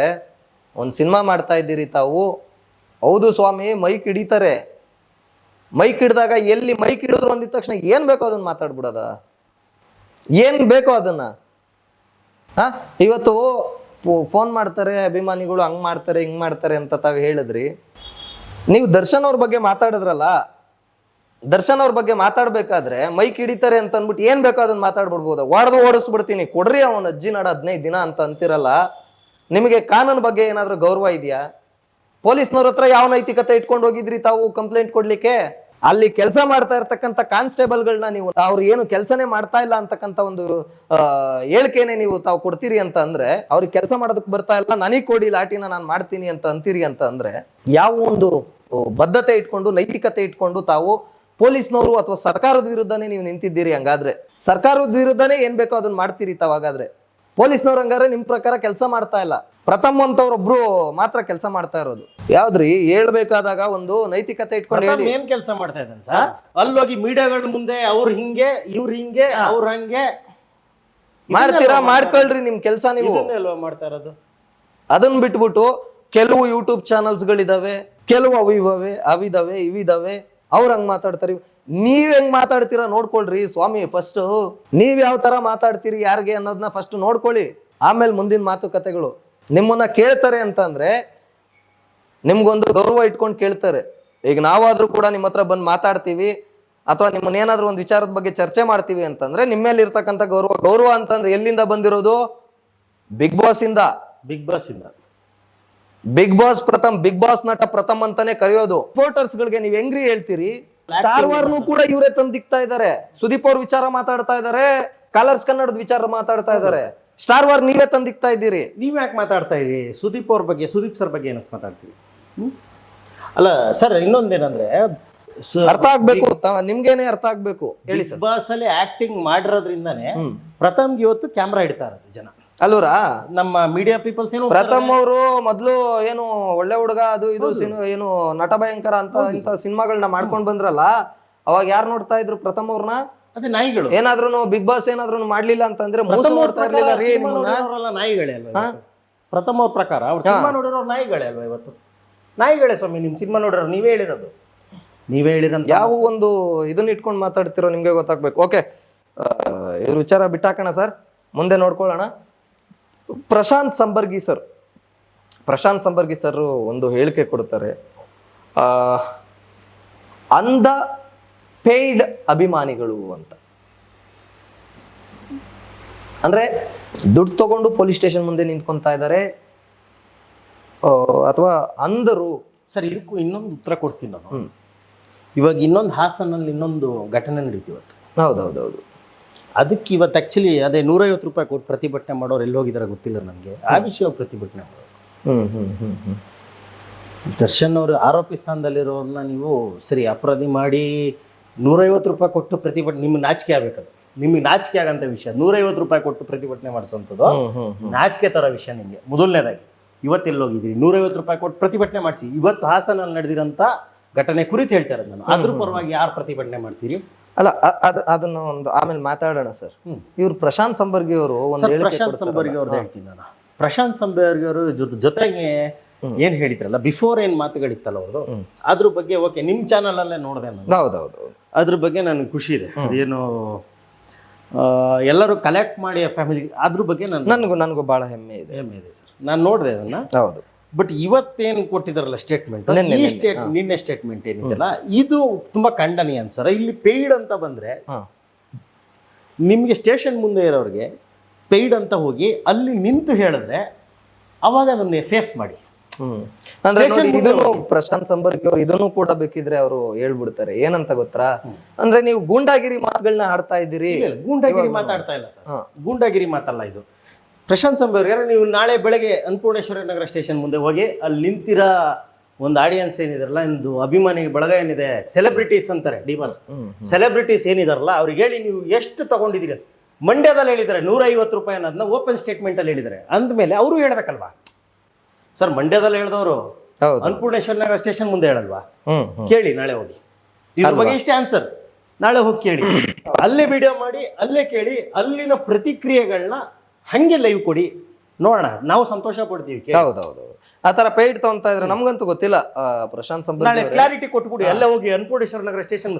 ಒಂದು ಸಿನಿಮಾ ಮಾಡ್ತಾ ಇದ್ದೀರಿ ತಾವು. ಹೌದು ಸ್ವಾಮಿ ಮೈಕ್ ಹಿಡಿತಾರೆ ಮೈಕ್ ಹಿಡಿದಾಗ ಎಲ್ಲಿ ಮೈಕ್ ಹಿಡಿದ್ರು ಅಂದಿದ ತಕ್ಷಣ ಏನು ಬೇಕೋ ಅದನ್ನ ಮಾತಾಡ್ಬಿಡೋದ? ಏನು ಬೇಕೋ ಅದನ್ನ? ಹಾ, ಇವತ್ತು ಫೋನ್ ಮಾಡ್ತಾರೆ, ಅಭಿಮಾನಿಗಳು ಹಂಗ್ ಮಾಡ್ತಾರೆ, ಹಿಂಗ್ ಮಾಡ್ತಾರೆ ಅಂತ ತಾವು ಹೇಳಿದ್ರಿ. ನೀವು ದರ್ಶನ್ ಅವ್ರ ಬಗ್ಗೆ ಮಾತಾಡಿದ್ರಲ್ಲ? ದರ್ಶನ್ ಅವ್ರ ಬಗ್ಗೆ ಮಾತಾಡ್ಬೇಕಾದ್ರೆ ಮೈಕ್ ಹಿಡಿತಾರೆ ಅಂತ ಅಂದ್ಬಿಟ್ಟು ಏನ್ ಬೇಕೋ ಅದನ್ನ ಮಾತಾಡ್ಬಿಡ್ಬೋದು? ಹೊಡೆದು ಓಡಿಸ್ಬಿಡ್ತೀನಿ, ಕೊಡ್ರಿ ಅವನ ಅಜ್ಜಿ ನಾಡ ಹದಿನೈದು ದಿನ ಅಂತ ಅಂತಿರಲ್ಲ. ನಿಮಗೆ ಕಾನೂನು ಬಗ್ಗೆ ಏನಾದರೂ ಗೌರವ ಇದೆಯಾ? ಪೊಲೀಸ್ನವ್ರ ಹತ್ರ ಯಾವ ನೈತಿಕತೆ ಇಟ್ಕೊಂಡು ಹೋಗಿದ್ರಿ ತಾವು ಕಂಪ್ಲೇಂಟ್ ಕೊಡ್ಲಿಕ್ಕೆ? ಅಲ್ಲಿ ಕೆಲಸ ಮಾಡ್ತಾ ಇರ್ತಕ್ಕಂಥ ಕಾನ್ಸ್ಟೇಬಲ್ಗಳನ್ನ ನೀವು, ಅವ್ರು ಏನು ಕೆಲಸನೇ ಮಾಡ್ತಾ ಇಲ್ಲ ಅಂತಕ್ಕಂಥ ಒಂದು ಹೇಳಿಕೆನೆ ನೀವು ತಾವು ಕೊಡ್ತೀರಿ ಅಂತ ಅಂದ್ರೆ, ಅವ್ರಿಗೆ ಕೆಲಸ ಮಾಡೋದಕ್ಕೆ ಬರ್ತಾ ಇಲ್ಲ, ನನಗೆ ಕೊಡಿ ಲಾಟಿನ ನಾನು ಮಾಡ್ತೀನಿ ಅಂತ ಅಂತೀರಿ ಅಂತ ಅಂದ್ರೆ, ಯಾವ ಒಂದು ಬದ್ಧತೆ ಇಟ್ಕೊಂಡು, ನೈತಿಕತೆ ಇಟ್ಕೊಂಡು ತಾವು ಪೊಲೀಸ್ನವರು ಅಥವಾ ಸರ್ಕಾರದ ವಿರುದ್ಧನೇ ನೀವು ನಿಂತಿದ್ದೀರಿ ಹಂಗಾದ್ರೆ. ಸರ್ಕಾರದ ವಿರುದ್ಧನೇ ಏನ್ ಬೇಕೋ ಅದನ್ನ ಮಾಡ್ತೀರಿ ತಾವ್ ಹಾಗಾದ್ರೆ. ಪೊಲೀಸ್ನವ್ರು ಹಂಗಾರೆ ನಿಮ್ ಪ್ರಕಾರ ಕೆಲಸ ಮಾಡ್ತಾ ಇಲ್ಲ. ಪ್ರಥಮ್ ಅಂತವ್ರೊಬ್ರು ಮಾತ್ರ ಕೆಲಸ ಮಾಡ್ತಾ ಇರೋದು. ಯಾವ್ದ್ರಿ? ಹೇಳ್ಬೇಕಾದಾಗ ಒಂದು ನೈತಿಕತೆ ಇಟ್ಕೊಂಡು ಹೇಳಿ. ಏನ್ ಕೆಲಸ ಮಾಡ್ತಾ ಇದ್ದಾನೆ ಸರ್? ಅಲ್ಲೋಗಿ ಮೀಡಿಯಾಗಳ ಮುಂದೆ ಅವ್ರ ಹಿಂಗೆ ಇವ್ರ ಹಿಂಗೆ ಅವ್ರ ಹಂಗೆ. ಮಾಡ್ತೀರಾ? ಮಾಡ್ಕೊಳ್ರಿ ನಿಮ್ ಕೆಲಸ ನೀವು. ಅಲ್ವಾ ಮಾಡ್ತಾ ಇರೋದು? ಅದನ್ನ ಬಿಟ್ಬಿಟ್ಟು ಕೆಲವು ಯೂಟ್ಯೂಬ್ ಚಾನಲ್ಸ್ಗಳಿದಾವೆ ಕೆಲವು ಅವು ಇದಾವೆ ಅವಿದಾವೆ ಇವಿದಾವೆ. ಅವ್ರ ಹಂಗ್ ಮಾತಾಡ್ತಾರೆ. ನೀವ್ ಹೆಂಗ್ ಮಾತಾಡ್ತೀರಾ ನೋಡ್ಕೊಳ್ರಿ ಸ್ವಾಮಿ ಫಸ್ಟ್ ನೀವ್ ಯಾವ ತರ ಮಾತಾಡ್ತೀರಿ ಯಾರಿಗೆ ಅನ್ನೋದನ್ನ ಫಸ್ಟ್ ನೋಡ್ಕೊಳ್ಳಿ. ಆಮೇಲೆ ಮುಂದಿನ ಮಾತುಕತೆಗಳು. ನಿಮ್ಮನ್ನ ಕೇಳ್ತಾರೆ ಅಂತಂದ್ರೆ ನಿಮ್ಗೊಂದು ಗೌರವ ಇಟ್ಕೊಂಡು ಕೇಳ್ತಾರೆ. ಈಗ ನಾವಾದ್ರೂ ಕೂಡ ನಿಮ್ಮ ಹತ್ರ ಬಂದು ಮಾತಾಡ್ತೀವಿ ಅಥವಾ ನಿಮ್ಮನ್ನ ಏನಾದ್ರೂ ಒಂದು ವಿಚಾರದ ಬಗ್ಗೆ ಚರ್ಚೆ ಮಾಡ್ತೀವಿ ಅಂತಂದ್ರೆ ನಿಮ್ಮಲ್ಲಿ ಮೇಲೆ ಇರ್ತಕ್ಕಂಥ ಗೌರವ ಗೌರವ ಅಂತಂದ್ರೆ ಎಲ್ಲಿಂದ ಬಂದಿರೋದು? ಬಿಗ್ ಬಾಸ್ ಇಂದ. ಬಿಗ್ ಬಾಸ್ ಇಂದ. Bigg Boss Pratham Bigg Boss ನಟ ಪ್ರಥಮ್ ಅಂತಾನೆ ಕರೆಯೋದು. ರಿಪೋರ್ಟರ್ಸ್ ಗಳಿಗೆ ನೀವ್ ಹೆಂಗ್ರಿ ಹೇಳ್ತೀರಿ? ಸ್ಟಾರ್ ವಾರ್ನು ಕೂಡ ಇವರೇ ತಂದಿಕ್ತಾ ಇದಾರೆ ಸುದೀಪ್ ಅವ್ರ ವಿಚಾರ ಮಾತಾಡ್ತಾ ಇದಾರೆ ಕಲರ್ಸ್ ಕನ್ನಡದ ವಿಚಾರ ಮಾತಾಡ್ತಾ ಇದಾರೆ ಸ್ಟಾರ್ ವಾರ್ ನೀವೇ ತಂದಿಕ್ತಾ ಇದ್ದೀರಿ. ನೀವ್ ಯಾಕೆ ಮಾತಾಡ್ತಾ ಇರಿ? ಸುದೀಪ್ ಅವ್ರ ಬಗ್ಗೆ ಸುದೀಪ್ ಸರ್ ಬಗ್ಗೆ ಏನಕ್ಕೆ ಮಾತಾಡ್ತೀರಿ? ಹ್ಮ್? ಅಲ್ಲ ಸರ್ ಇನ್ನೊಂದೇನಂದ್ರೆ ಅರ್ಥ ಆಗ್ಬೇಕು ತ- ನಿಮ್ಗೇನೆ ಅರ್ಥ ಆಗ್ಬೇಕು. ಹೇಳಿ ಬಿಗ್ ಬಾಸ್ ಅಲ್ಲಿ ಆಕ್ಟಿಂಗ್ ಮಾಡಿರೋದ್ರಿಂದಾನೇ ಪ್ರಥಮ್ಗೆ ಇವತ್ತು ಕ್ಯಾಮ್ರಾ ಇಡ್ತಾ ಇರೋದು ಜನ. ಅಲ್ಲೂರಾ? ನಮ್ಮ ಮೀಡಿಯಾ ಪೀಪಲ್ಸ್ ಏನು ಪ್ರಥಮ್ ಅವರು ಮೊದಲು ಏನು ಒಳ್ಳೆ ಹುಡುಗ ಅದು ಇದು ಏನು ನಟ ಭಯಂಕರ ಅಂತ ಇಂತ ಸಿನಿಮಾಗಳನ್ನ ಮಾಡ್ಕೊಂಡ್ ಬಂದ್ರಲ್ಲ ಅವಾಗ ಯಾರು ನೋಡ್ತಾ ಇದ್ರು ಪ್ರಥಮ್ ಅವ್ರನ್ನ? ಅದೇ ನಾಯಿಗಳು. ಏನಾದ್ರೂ ಬಿಗ್ ಬಾಸ್ ಏನಾದ್ರೂ ಮಾಡ್ಲಿಲ್ಲ ಅಂತಂದ್ರೆ ಮೋಸ ಮಾಡ್ತಾ ಇರ್ಲಿಲ್ಲ ರೀ ನಾಯಿಗಳೇ ಅಲ್ವಾ? ಪ್ರಥಮ್ ಅವ್ರ ಪ್ರಕಾರ. ಅವ್ರು ಸಿನಿಮಾ ನೋಡಿರೋ ನಾಯಿಗಳೇ ಅಲ್ವಾ ಇವತ್ತು? ನಾಯಿಗಳೇ ಸ್ವಾಮಿ ನಿಮ್ ಸಿನಿಮಾ ನೋಡಿರೋ ನೀವೇ ಹೇಳಿರೋದು. ನೀವೇ ಹೇಳಿರಂತ ಯಾವ ಒಂದು ಇದನ್ನ ಇಟ್ಕೊಂಡು ಮಾತಾಡ್ತಿರೋ ನಿಮ್ಗೆ ಗೊತ್ತಾಗ್ಬೇಕು. ಓಕೆ ಇವ್ರ ವಿಚಾರ ಬಿಟ್ಟಾಕೋಣ ಸರ್. ಮುಂದೆ ನೋಡ್ಕೊಳ್ಳೋಣ. ಪ್ರಶಾಂತ್ ಸಂಬರ್ಗಿ ಸರ್. ಪ್ರಶಾಂತ್ ಸಂಬರ್ಗಿ ಸರ್ ಒಂದು ಹೇಳಿಕೆ ಕೊಡ್ತಾರೆ ಅಂದ ಅಂಧ ಪೇಯ್ಡ್ ಅಭಿಮಾನಿಗಳು ಅಂತ. ಅಂದ್ರೆ ದುಡ್ಡು ತಗೊಂಡು ಪೊಲೀಸ್ ಸ್ಟೇಷನ್ ಮುಂದೆ ನಿಂತ್ಕೊಂತಾ ಇದ್ದಾರೆ. ಅಥವಾ ಅಂಧರು. ಸರ್ ಇದಕ್ಕೂ ಇನ್ನೊಂದು ಉತ್ತರ ಕೊಡ್ತೀನಿ ನಾನು. ಇವಾಗ ಇನ್ನೊಂದು ಹಾಸನಲ್ಲಿ ಇನ್ನೊಂದು ಘಟನೆ ನಡೀತಿವತ್ತು. ಹೌದೌದೌದು. ಅದಕ್ಕೆ ಇವತ್ತು ಆ್ಯಕ್ಚುಲಿ ಅದೇ ನೂರೈವತ್ತು ರೂಪಾಯಿ ಕೊಟ್ಟು ಪ್ರತಿಭಟನೆ ಮಾಡೋರು ಎಲ್ಲಿ ಹೋಗಿದಾರೆ ಗೊತ್ತಿಲ್ಲ ನನಗೆ. ಆ ವಿಷಯ ಪ್ರತಿಭಟನೆ ಮಾಡೋರು. ಹ್ಮ್ ಹ್ಮ್ ಹ್ಮ್ ಹ್ಮ್. ದರ್ಶನ್ ಅವರು ಆರೋಪಿ ಸ್ಥಾನದಲ್ಲಿರೋರನ್ನ ನೀವು ಸರಿ ಅಪರಾಧಿ ಮಾಡಿ ನೂರೈವತ್ತು ರೂಪಾಯಿ ಕೊಟ್ಟು ಪ್ರತಿಭಟನೆ ನಿಮ್ಗೆ ನಾಚಿಕೆ ಆಗ್ಬೇಕದು. ನಿಮಗೆ ನಾಚಿಕೆ ಆಗಂತ ವಿಷಯ. ನೂರೈವತ್ತು ರೂಪಾಯಿ ಕೊಟ್ಟು ಪ್ರತಿಭಟನೆ ಮಾಡಿಸೋಂಥದ್ದು ನಾಚಿಕೆ ಥರ ವಿಷಯ ನಿಮಗೆ. ಮೊದಲನೇದಾಗಿ ಇವತ್ತೆಲ್ಲಿ ಹೋಗಿದ್ದೀರಿ? ನೂರೈವತ್ತು ರೂಪಾಯಿ ಕೊಟ್ಟು ಪ್ರತಿಭಟನೆ ಮಾಡಿಸಿ. ಇವತ್ತು ಹಾಸನಲ್ಲಿ ನಡೆದಿರೋಂಥ ಘಟನೆ ಕುರಿತು ಹೇಳ್ತಾ ಇರೋದು ನಾನು. ಅದ್ರ ಪರವಾಗಿ ಯಾರು ಪ್ರತಿಭಟನೆ ಮಾಡ್ತೀರಿ? ಅಲ್ಲ ಅದನ್ನ ಒಂದು ಆಮೇಲೆ ಮಾತಾಡೋಣ ಸರ್. ಇವ್ರು ಪ್ರಶಾಂತ್ ಸಂಬರ್ಗಿ ಅವರು ಒಂದು ಸರ್ ಹೇಳಿಕೆ ಪ್ರಶಾಂತ್ ಕೊಡ್ತಾರಲ್ಲ. ಸಂಬರ್ಗಿ ಅವ್ರದ್ದು ಹೇಳ್ತೀನಿ ನಾನು. ಪ್ರಶಾಂತ್ ಸಂಬರ್ಗಿ ಅವರು ಜೊತೆ ಜೊತೆಗೆ ಏನ್ ಹೇಳಿದ್ರಲ್ಲ ಬಿಫೋರ್ ಏನ್ ಮಾತುಗಳಿತ್ತಲ್ಲ ಅವ್ರದ್ದು. ಅದ್ರ ಬಗ್ಗೆ ಓಕೆ ನಿಮ್ ಚಾನಲ್ ಅಲ್ಲೇ ನೋಡಿದೆ ನಾನು. ಹೌದೌದು. ಅದ್ರ ಬಗ್ಗೆ ನನಗೆ ಖುಷಿ ಇದೆ. ಅದೇನು ಆ, ಎಲ್ಲರೂ ಕಲೆಕ್ಟ್ ಮಾಡಿ ಫ್ಯಾಮಿಲಿ ಅದ್ರ ಬಗ್ಗೆ ನನ್ಗೂ ನನಗೂ ನನಗೂ ಬಹಳ ಹೆಮ್ಮೆ ಇದೆ. ಹೆಮ್ಮೆ ಇದೆ ಸರ್. ನಾನು ನೋಡಿದೆ ಅದನ್ನ. ಹೌದು. ಬಟ್ ಇವತ್ತೇನು ಕೊಟ್ಟಿದಾರಲ್ಲ ಸ್ಟೇಟ್ಮೆಂಟ್ ನಿನ್ನೆ, ಈ ಸ್ಟೇಟ್ ನಿನ್ನೆ ಸ್ಟೇಟ್ಮೆಂಟ್ ಏನಿದೆಯಲ್ಲ ಇದು ತುಂಬಾ ಖಂಡನೀಯ ಅನ್ಸರ ಇಲ್ಲಿ ಪೇಯ್ಡ್ ಅಂತ ಬಂದ್ರೆ ಹಾ. ನಿಮ್ಗೆ ಸ್ಟೇಷನ್ ಮುಂದೆ ಇರೋರಿಗೆ ಪೇಯ್ಡ್ ಅಂತ ಹೋಗಿ ಅಲ್ಲಿ ನಿಂತು ಹೇಳಿದ್ರೆ ಅವಾಗ ಅದನ್ನ ಫೇಸ್ ಮಾಡಿ. ಹ್ಮ್. ಅಂದ್ರೆ Station ನೋಡಿ, ಮುಂದೆ ಇದನ್ನು ಪ್ರಶಾಂತ್ ಸಂಬರ್ಕಿ ಅವರು ಇದನ್ನು ಕೂಡ ಬೇಕಿದ್ರೆ ಅವರು ಹೇಳ್ಬಿಡ್ತಾರೆ. ಏನಂತ ಗೊತ್ತಾ? ಅಂದ್ರೆ ನೀವು ಗೂಂಡಾಗಿರಿ ಮಾತುಗಳನ್ನ ಆಡ್ತಾ ಇದ್ದೀರಿ. ಇಲ್ಲ, ಇಲ್ಲ, ಗೂಂಡಾಗಿರಿ ಮಾತಾಡ್ತಾ ಇಲ್ಲ ಸರ್. ಹಾ. ಗೂಂಡಾಗಿರಿ ಮಾತಲ್ಲ ಇದು. ಪ್ರಶಾಂತ್ ಸಂಬರ್ಗರ್ ನೀವು ನಾಳೆ ಬೆಳಗ್ಗೆ ಅನ್ನಪೂರ್ಣೇಶ್ವರ ನಗರ ಸ್ಟೇಷನ್ ಮುಂದೆ ಹೋಗಿ ಅಲ್ಲಿ ನಿಂತಿರೋ ಒಂದು ಆಡಿಯನ್ಸ್ ಏನಿದಾರಲ್ಲ ಒಂದು ಅಭಿಮಾನಿ ಬಳಗ ಏನಿದೆ ಸೆಲೆಬ್ರಿಟೀಸ್ ಅಂತಾರೆ ಡಿಮಾಸ್ ಸೆಲೆಬ್ರಿಟೀಸ್ ಏನಿದಾರಲ್ಲ ಅವ್ರಿಗೆ ಹೇಳಿ ನೀವು ಎಷ್ಟು ತಗೊಂಡಿದ್ದೀರಿ ಅಂತ. ಮಂಡ್ಯದಲ್ಲಿ ಹೇಳಿದ್ದಾರೆ ನೂರ ಐವತ್ತು ರೂಪಾಯಿ ಅನ್ನೋದನ್ನ ಓಪನ್ ಸ್ಟೇಟ್ಮೆಂಟ್ ಅಲ್ಲಿ ಹೇಳಿದ್ದಾರೆ. ಅಂದಮೇಲೆ ಅವರು ಹೇಳ್ಬೇಕಲ್ವಾ? ಸರ್ ಮಂಡ್ಯದಲ್ಲಿ ಹೇಳಿದವರು ಅನ್ನಪೂರ್ಣೇಶ್ವರ ನಗರ ಸ್ಟೇಷನ್ ಮುಂದೆ ಹೇಳಲ್ವಾ. ಕೇಳಿ ನಾಳೆ ಹೋಗಿ. ಇದ್ರ ಬಗ್ಗೆ ಇಷ್ಟೇ ಆನ್ಸರ್ ನಾಳೆ ಹೋಗಿ ಕೇಳಿ. [COUGHS] ಅಲ್ಲೇ ವಿಡಿಯೋ ಮಾಡಿ ಅಲ್ಲೇ ಕೇಳಿ ಅಲ್ಲಿನ ಪ್ರತಿಕ್ರಿಯೆಗಳನ್ನ ಹಂಗೆ ಲೈವ್ ಕೊಡಿ. ನೋಡೋಣ. ನಾವು ಸಂತೋಷ ಪಡ್ತೀವಿ. ಹೌದೌದು ಆ ತರ ಪೇಯ್ಡ್ ತಗೊಂತ ಇದ್ರೆ ನಮ್ಗಂತೂ ಗೊತ್ತಿಲ್ಲ. ಪ್ರಶಾಂತ್ ಸಂಬಂಧ ನಾಳೆ ಕ್ಲಾರಿಟಿ ಕೊಟ್ಬಿಡಿ. ಎಲ್ಲ ಹೋಗಿ ಅನ್ಪೂರ್ಣೇಶ್ವರ ನಗರ ಸ್ಟೇಷನ್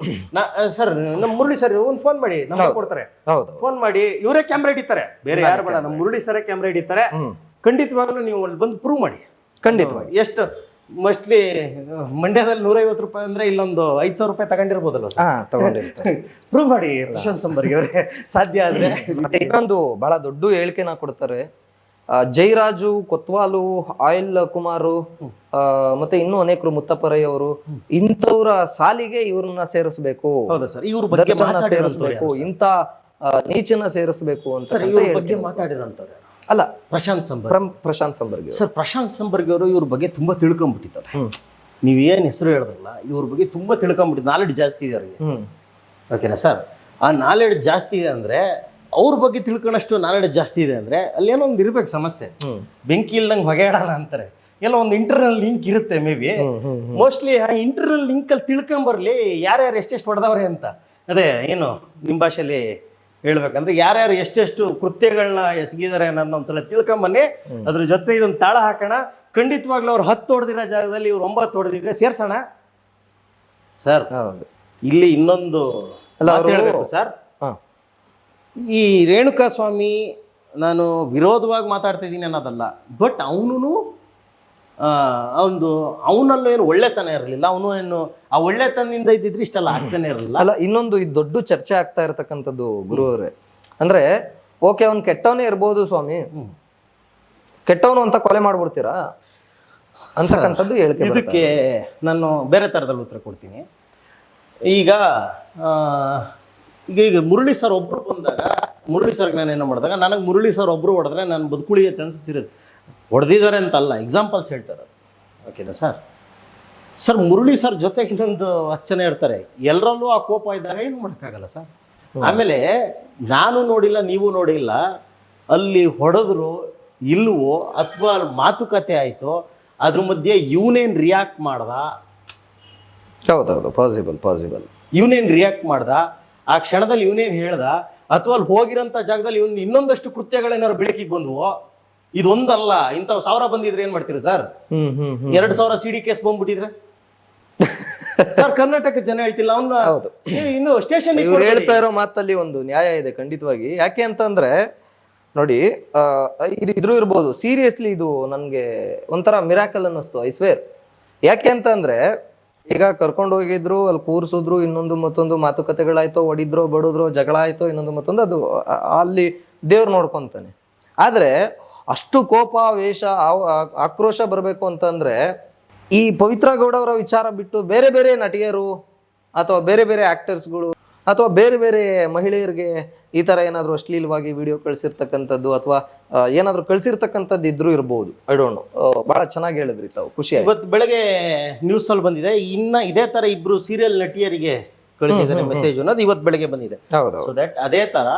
ಸರ್ ನಮ್ ಮುರಳಿ ಸರ್ ಒಂದು ಫೋನ್ ಮಾಡಿ. ನಮ್ಗೆ ಕೊಡ್ತಾರೆ. ಹೌದು ಫೋನ್ ಮಾಡಿ. ಇವರೇ ಕ್ಯಾಮ್ರಾ ಹಿಡಿತಾರೆ ಬೇರೆ ಯಾರು ಬೇಡ. ನಮ್ ಮುರಳಿ ಸರ್ ಕ್ಯಾಮ್ರಾ ಹಿಡಿತಾರೆ ಖಂಡಿತವಾಗ್ಲೂ ನೀವು ಅಲ್ಲಿ ಬಂದು ಪ್ರೂವ್ ಮಾಡಿ. ಖಂಡಿತವಾಗಿ. ಎಷ್ಟು ಮೋಸ್ಟ್ಲಿ ಮಂಡ್ಯದಲ್ಲಿ ನೂರೈವತ್ತು ರೂಪಾಯಿ ಅಂದ್ರೆ ಇಲ್ಲೊಂದು ಐದು ಸಾವಿರ ರೂಪಾಯಿ ತಗೊಂಡಿರ್ಬೋದಲ್ಲ ಹಾ ತಗೊಂಡಿರ್ತಾರೆ. [LAUGHS] ಪ್ರೂವ್ ಮಾಡಿ ಪ್ರಶಾಂತ್ ಸಂಬರ್ಗಿ ಅವರೇ ಸಾಧ್ಯ ಆದ್ರೆ. ಮತ್ತೆ ಇನ್ನೊಂದು ಬಹಳ ದೊಡ್ಡ ಹೇಳಿಕೆನ ಕೊಡ್ತಾರೆ. ಆ, ಜೈರಾಜು ಕೊತ್ವಾಲು ಆಯಿಲ್ ಕುಮಾರು ಆ, ಮತ್ತೆ ಇನ್ನೂ ಅನೇಕರು ಮುತ್ತಪ್ಪರೈ ಅವರು ಇಂಥವ್ರ ಸಾಲಿಗೆ ಇವ್ರನ್ನ ಸೇರಿಸಬೇಕು. ಹೌದಾ ಸರ್? ಇವ್ರ ಬಗ್ಗೆ ದರ್ಶನ ಸೇರಿಸ್ಬೇಕು ಇಂಥ ಆ, ನೀಚನ ಸೇರಿಸ್ಬೇಕು ಅಂತ ಸರ್ ಇವ್ರ ಬಗ್ಗೆ ಮಾತಾಡಿರೋಂಥವ್ರು ಯಾರು? ಅಲ್ಲ ಪ್ರಶಾಂತ್ ಸಂಬರ್ಗಿ. ಪ್ರಶಾಂತ್ ಸಂಬರ್ಗಿ ಸರ್ ಪ್ರಶಾಂತ್ ಸಂಬರ್ಗಿ ಅವರು ಇವ್ರ ಬಗ್ಗೆ ತುಂಬಾ ತಿಳ್ಕೊಂಬಿಟ್ಟಿದ್ದಾರೆ. ನೀವ್ ನೀವು ಏನು ಹೆಸರು ಹೇಳಿದ್ರಲ್ಲ ಇವ್ರ ಬಗ್ಗೆ ತುಂಬಾ ತಿಳ್ಕೊಂಬಿಟ್ಟಿದ್ದು ನಾಲೆಡ್ಜ್ ಜಾಸ್ತಿ ಇದೆ ಅವ್ರಿಗೆ. ಓಕೆನಾ ಸರ್ ಆ ನಾಲೆಡ್ಜ್ ಜಾಸ್ತಿ ಇದೆ ಅಂದ್ರೆ ಅವ್ರ ಬಗ್ಗೆ ತಿಳ್ಕೊಳಷ್ಟು ನಾಲೆಡ್ಜ್ ಜಾಸ್ತಿ ಇದೆ ಅಂದ್ರೆ ಅಲ್ಲಿ ಏನೋ ಒಂದು ಇರ್ಬೇಕು ಸಮಸ್ಯೆ. ಬೆಂಕಿ ಇಲ್ದಂಗೆ ಹೊಗೆಯಾಡಲ್ಲ ಅಂತಾರೆ. ಎಲ್ಲ ಒಂದು ಇಂಟರ್ನಲ್ ಲಿಂಕ್ ಇರುತ್ತೆ ಮೇ ಬಿ ಮೋಸ್ಟ್ಲಿ ಆ ಇಂಟರ್ನಲ್ ಲಿಂಕ್ ಅಲ್ಲಿ ತಿಳ್ಕೊಂಬರ್ಲಿ ಯಾರ್ಯಾರು ಎಷ್ಟೆಷ್ಟು ಹೊಡೆದವ್ರೆ ಅಂತ. ಅದೇ ಏನು ನಿಮ್ಮ ಭಾಷೆಯಲ್ಲಿ ಹೇಳ್ಬೇಕಂದ್ರೆ ಯಾರ್ಯಾರು ಎಷ್ಟೆಷ್ಟು ಕೃತ್ಯಗಳನ್ನ ಎಸಗಿದ್ದಾರೆ ಅನ್ನೋದನ್ನ ಒಂದ್ಸಲ ತಿಳ್ಕೊಂಬನ್ನಿ. ಅದ್ರ ಜೊತೆ ಇದೊಂದು ತಾಳ ಹಾಕೋಣ. ಖಂಡಿತವಾಗ್ಲೂ ಅವ್ರು ಹತ್ತು ಹೊಡೆದಿರೋ ಜಾಗದಲ್ಲಿ ಇವ್ರು ಒಂಬತ್ತು ಹೊಡೆದಿದ್ರೆ ಸೇರ್ಸೋಣ. ಸರ್ ಹೌದು. ಇಲ್ಲಿ ಇನ್ನೊಂದು ಸರ್. ಹಾ. ಈ ರೇಣುಕಾ ಸ್ವಾಮಿ ನಾನು ವಿರೋಧವಾಗಿ ಮಾತಾಡ್ತಾ ಇದ್ದೀನಿ ಅನ್ನೋದಲ್ಲ ಬಟ್ ಅವನು ಅವನು ಅವನಲ್ಲೂ ಏನು ಒಳ್ಳೆತನ ಇರಲಿಲ್ಲ ಅವನು ಏನು ಆ ಒಳ್ಳೆತನದಿಂದ ಇದ್ದಿದ್ರೆ ಇಷ್ಟೆಲ್ಲ ಆಗ್ತಾನೆ ಇರಲಿಲ್ಲ. ಅಲ್ಲ ಇನ್ನೊಂದು ಇದು ದೊಡ್ಡ ಚರ್ಚೆ ಆಗ್ತಾ ಇರತಕ್ಕಂಥದ್ದು ಗುರು ಅವರೇ ಅಂದ್ರೆ ಓಕೆ ಅವ್ನ್ ಕೆಟ್ಟವನೇ ಇರ್ಬೋದು ಸ್ವಾಮಿ. ಕೆಟ್ಟವನು ಅಂತ ಕೊಲೆ ಮಾಡ್ಬಿಡ್ತೀರಾ? ಅಂತಕ್ಕಂಥದ್ದು ಹೇಳಿಕೆ ಇದಕ್ಕೆ ನಾನು ಬೇರೆ ಥರದಲ್ಲಿ ಉತ್ತರ ಕೊಡ್ತೀನಿ. ಈಗ ಆ, ಈಗ ಈಗ ಮುರಳಿ ಸರ್ ಒಬ್ರು ಬಂದಾಗ ಮುರಳಿ ಸರ್ಗೆ ನಾನು ಏನೋ ಮಾಡಿದಾಗ ನನಗೆ ಮುರಳಿ ಸರ್ ಒಬ್ರು ಹೊಡೆದ್ರೆ ನಾನು ಬದುಕುಳಿಯೋ ಚಾನ್ಸಸ್ ಇರುತ್ತೆ. ಹೊಡೆದಿದ್ದಾರೆ ಅಂತಲ್ಲ ಎಕ್ಸಾಂಪಲ್ಸ್ ಹೇಳ್ತಾರೆ ಓಕೆನಾ ಸರ್ ಸರ್ ಮುರಳಿ ಸರ್ ಜೊತೆಗೆ ಇನ್ನೊಂದು ಅಚ್ಚನೆ ಇರ್ತಾರೆ ಎಲ್ಲರಲ್ಲೂ ಆ ಕೋಪ ಇದ್ದಾಗ ಏನು ಮಾಡೋಕ್ಕಾಗಲ್ಲ ಸರ್ ಆಮೇಲೆ ನಾನು ನೋಡಿಲ್ಲ ನೀವು ನೋಡಿಲ್ಲ ಅಲ್ಲಿ ಹೊಡೆದ್ರು ಇಲ್ವೋ ಅಥವಾ ಮಾತುಕತೆ ಆಯಿತು ಅದ್ರ ಮಧ್ಯೆ ಇವನೇನು ರಿಯಾಕ್ಟ್ ಮಾಡ್ದ? ಹೌದೌದು ಪಾಸಿಬಲ್ ಪಾಸಿಬಲ್ ಇವನೇನು ರಿಯಾಕ್ಟ್ ಮಾಡ್ದ? ಆ ಕ್ಷಣದಲ್ಲಿ ಇವನೇನು ಹೇಳ್ದ? ಅಥವಾ ಅಲ್ಲಿ ಹೋಗಿರೋಂಥ ಜಾಗದಲ್ಲಿ ಇವ್ನು ಇನ್ನೊಂದಷ್ಟು ಕೃತ್ಯಗಳೇನಾದ್ರು ಬೆಳಕಿಗೆ ಬಂದ್ವೋ? ಇದೊಂದಲ್ಲ ಇಂಥ ಸಾವಿರ ಬಂದಿದ್ರೆ ಏನ್ ಮಾಡ್ತೀರಿ ಸರ್ ಎರಡು ಸಾವಿರ ಸಿಡಿ ಕೇಸ್ ಬಂದ್ಬಿಟ್ಟಿದ್ರೆ? [LAUGHS] ಸರ್ ಕರ್ನಾಟಕ ಜನ ಹೇಳ್ತಿಲ್ಲ ಅವನ್ನ ಹೌದು. ಇನ್ನು ಸ್ಟೇಷನ್ ಇವ್ರು ಹೇಳ್ತಾ ಇರೋ ಮಾತಲ್ಲಿ ಒಂದು ನ್ಯಾಯ ಇದೆ ಖಂಡಿತವಾಗಿ. ಯಾಕೆ ಅಂತಂದ್ರೆ ನೋಡಿ ಇದ್ರು ಇರ್ಬೋದು. ಸೀರಿಯಸ್ಲಿ ಇದು ನನ್ಗೆ ಒಂಥರ ಮಿರಾಕಲ್ ಅನ್ನಿಸ್ತು ಐ ಸ್ವೇರ್ ಯಾಕೆ ಅಂತಂದ್ರೆ ಈಗ ಕರ್ಕೊಂಡು ಹೋಗಿದ್ರು ಅಲ್ಲಿ ಕೂರಿಸಿದ್ರು ಇನ್ನೊಂದು ಮತ್ತೊಂದು ಮಾತುಕತೆಗಳಾಯ್ತೋ ಹೊಡಿದ್ರು ಬಡಿದ್ರು ಜಗಳ ಆಯ್ತು ಇನ್ನೊಂದು ಮತ್ತೊಂದು ಅದು ಅಲ್ಲಿ ದೇವ್ರು ನೋಡ್ಕೊಂತಾನೆ. ಆದ್ರೆ ಅಷ್ಟು ಕೋಪ ವೇಷ ಆಕ್ರೋಶ ಬರಬೇಕು ಅಂತಂದ್ರೆ ಈ ಪವಿತ್ರ ಗೌಡ ಅವರ ವಿಚಾರ ಬಿಟ್ಟು ಬೇರೆ ಬೇರೆ ನಟಿಯರು ಅಥವಾ ಬೇರೆ ಬೇರೆ ಆಕ್ಟರ್ಸ್ಗಳು ಅಥವಾ ಬೇರೆ ಬೇರೆ ಮಹಿಳೆಯರಿಗೆ ಈ ತರ ಏನಾದ್ರು ಅಶ್ಲೀಲವಾಗಿ ವಿಡಿಯೋ ಕಳಿಸಿರ್ತಕ್ಕಂಥದ್ದು ಅಥವಾ ಏನಾದರೂ ಕಳಿಸಿರ್ತಕ್ಕಂಥದ್ದು ಇದ್ದರೂ ಇದ್ರೂ ಇರ್ಬೋದು. ಐ ಡೋಂಟ್ ನೋ ಬಹಳ ಚೆನ್ನಾಗಿ ಹೇಳಿದ್ರಿ ತಾವು. ಖುಷಿ ಇವತ್ತು ಬೆಳಗ್ಗೆ ನ್ಯೂಸ್ ಅಲ್ಲಿ ಬಂದಿದೆ. ಇನ್ನ ಇದೇ ತರ ಇಬ್ರು ಸೀರಿಯಲ್ ನಟಿಯರಿಗೆ ಕಳಿಸಿದ್ದಾರೆ ಮೆಸೇಜ್ ಅನ್ನೋದು ಇವತ್ತು ಬೆಳಗ್ಗೆ ಬಂದಿದೆ. ಹೌದು ಸೊ ದಟ್ ಅದೇ ತರ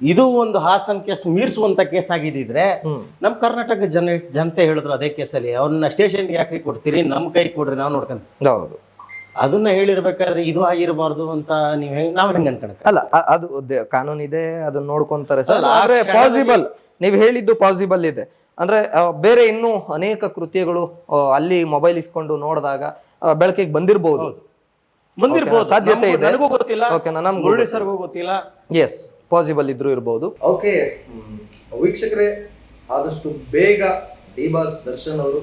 ಇದು ಒಂದು ಹಾಸನ್ ಕೇಸ್ ಮೀರಿಸುವಂತ ಕೇಸ್ ಆಗಿದ್ದಿದ್ರೆ ನಮ್ ನಮ್ಮ ಕರ್ನಾಟಕ ಜನ ಜನತೆ ಹೇಳಿದ್ರು ಅದೇ ಕೇಸಲ್ಲಿ ಅವ್ರನ್ನ ಸ್ಟೇಷನ್ಗೆ ಯಾಕೆ ಕೊಡ್ತೀರಿ? ನಮ್ಮ ಕೈ ಕೊಡ್ರಿ ನಾವು ನೋಡ್ಕೊಂತ ಹೌದು. ಅದನ್ನ ಹೇಳಿರ್ಬೇಕಾದ್ರೆ ಇದು ಆಗಿರಬಾರ್ದು ಅಂತ ನೀವು ನಾವ್ ಹೆಂಗ್ ಅಲ್ಲ ಅದು ಕಾನೂನ್ ಕಾನೂನು ಇದೆ ಅದನ್ನ ನೋಡ್ಕೊಂತಾರೆ ಸರ್. ಆದ್ರೆ ಪಾಸಿಬಲ್ ನೀವು ಹೇಳಿದ್ದು ಪಾಸಿಬಲ್ ಇದೆ. ಅಂದ್ರೆ ಬೇರೆ ಇನ್ನೂ ಅನೇಕ ಕೃತ್ಯಗಳು ಅಲ್ಲಿ ಮೊಬೈಲ್ ಇಸ್ಕೊಂಡು ನೋಡಿದಾಗ ಬೆಳಕಿಗೆ ಬಂದಿರಬಹುದು ಬಂದಿರಬಹುದು ಸಾಧ್ಯತೆ ಇದೆ. ನನಗೂ ಗೊತ್ತಿಲ್ಲ. ಓಕೆನಾ? ನಮ್ಗೆ ಮುರಳಿ ಸರ್ಗೂ ಗೊತ್ತಿಲ್ಲ. ಎಸ್ ಪಾಸಿಬಲ್ ಇದ್ರೂ ಇರ್ಬೋದು. ಓಕೆ ವೀಕ್ಷಕರೇ, ಆದಷ್ಟು ಬೇಗ ಡಿ ಬಾಸ್ ದರ್ಶನ್ ಅವರು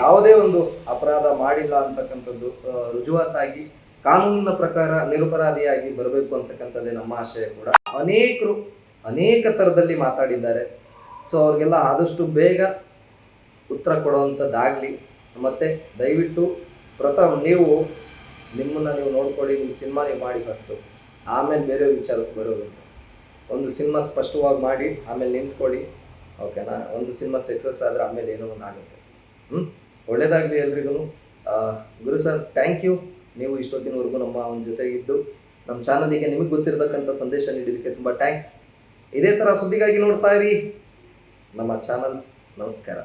ಯಾವುದೇ ಒಂದು ಅಪರಾಧ ಮಾಡಿಲ್ಲ ಅಂತಕ್ಕಂಥದ್ದು ರುಜುವಾತಾಗಿ ಕಾನೂನಿನ ಪ್ರಕಾರ ನಿರಪರಾಧಿಯಾಗಿ ಬರಬೇಕು ಅಂತಕ್ಕಂಥದ್ದೇ ನಮ್ಮ ಆಶಯ ಕೂಡ. ಅನೇಕರು ಅನೇಕ ಥರದಲ್ಲಿ ಮಾತಾಡಿದ್ದಾರೆ. ಸೊ ಅವ್ರಿಗೆಲ್ಲ ಆದಷ್ಟು ಬೇಗ ಉತ್ತರ ಕೊಡುವಂಥದ್ದಾಗಲಿ, ಮತ್ತು ದಯವಿಟ್ಟು ಪ್ರಥಮ ನೀವು ನಿಮ್ಮನ್ನು ನೀವು ನೋಡ್ಕೊಳ್ಳಿ, ನಿಮ್ಮ ಸಿನಿಮಾ ನೀವು ಮಾಡಿ ಫಸ್ಟು ಆಮೇಲೆ ಬೇರೆ ವಿಚಾರಕ್ಕೆ ಬರೋದಂತ. ಒಂದು ಸಿನಿಮಾ ಸ್ಪಷ್ಟವಾಗಿ ಮಾಡಿ, ಆಮೇಲೆ ನಿಂತ್ಕೊಳ್ಳಿ. ಓಕೆನಾ ಒಂದು ಸಿನಿಮಾ ಸಕ್ಸಸ್ ಆದರೆ ಆಮೇಲೆ ಏನೋ ಒಂದು ಆಗುತ್ತೆ. ಹ್ಞೂ ಒಳ್ಳೇದಾಗಲಿ ಎಲ್ರಿಗೂ ಗುರು ಸರ್ ಥ್ಯಾಂಕ್ ಯು ನೀವು ಇಷ್ಟೊತ್ತಿನವರೆಗೂ ನಮ್ಮ ಒಂದು ಜೊತೆಗಿದ್ದು. ನಮ್ಮ ಚಾನಲಿಗೆ ನಿಮಗೆ ಗೊತ್ತಿರತಕ್ಕಂಥ ಸಂದೇಶ ನೀಡಿದ್ದಕ್ಕೆ ತುಂಬ ಥ್ಯಾಂಕ್ಸ್ ಇದೇ ಥರ ಸುದ್ದಿಗಾಗಿ ನೋಡ್ತಾ ಇರಿ. ನಮ್ಮ ಚಾನಲ್, ನಮಸ್ಕಾರ.